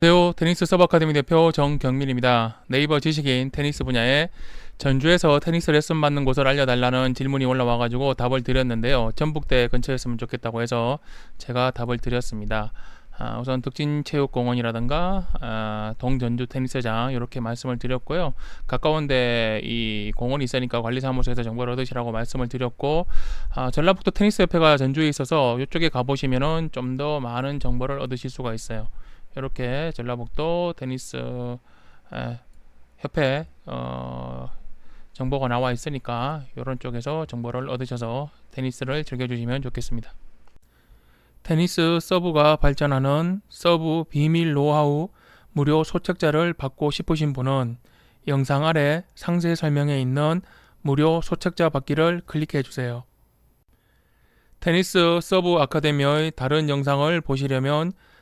안녕하세요. 테니스 서브 아카데미 대표 정경민입니다. 네이버 지식인 테니스 분야에 전주에서 테니스 레슨 받는 곳을 알려달라는 질문이 올라와가지고 답을 드렸는데요. 전북대 근처였으면 좋겠다고 해서 제가 답을 드렸습니다. 아, 우선 덕진체육공원이라든가 아, 동전주 테니스장 이렇게 말씀을 드렸고요. 가까운데 이 공원이 있으니까 관리사무소에서 정보를 얻으시라고 말씀을 드렸고 아, 전라북도 테니스협회가 전주에 있어서 이쪽에 가보시면은 좀 더 많은 정보를 얻으실 수가 있어요. 이렇게 전라북도 테니스 에, 협회 어, 정보가 나와 있으니까 이런 쪽에서 정보를 얻으셔서 테니스를 즐겨주시면 좋겠습니다. 테니스 서브가 발전하는 서브 비밀 노하우 무료 소책자를 받고 싶으신 분은 영상 아래 상세 설명에 있는 무료 소책자 받기를 클릭해 주세요. 테니스 서브 아카데미의 다른 영상을 보시려면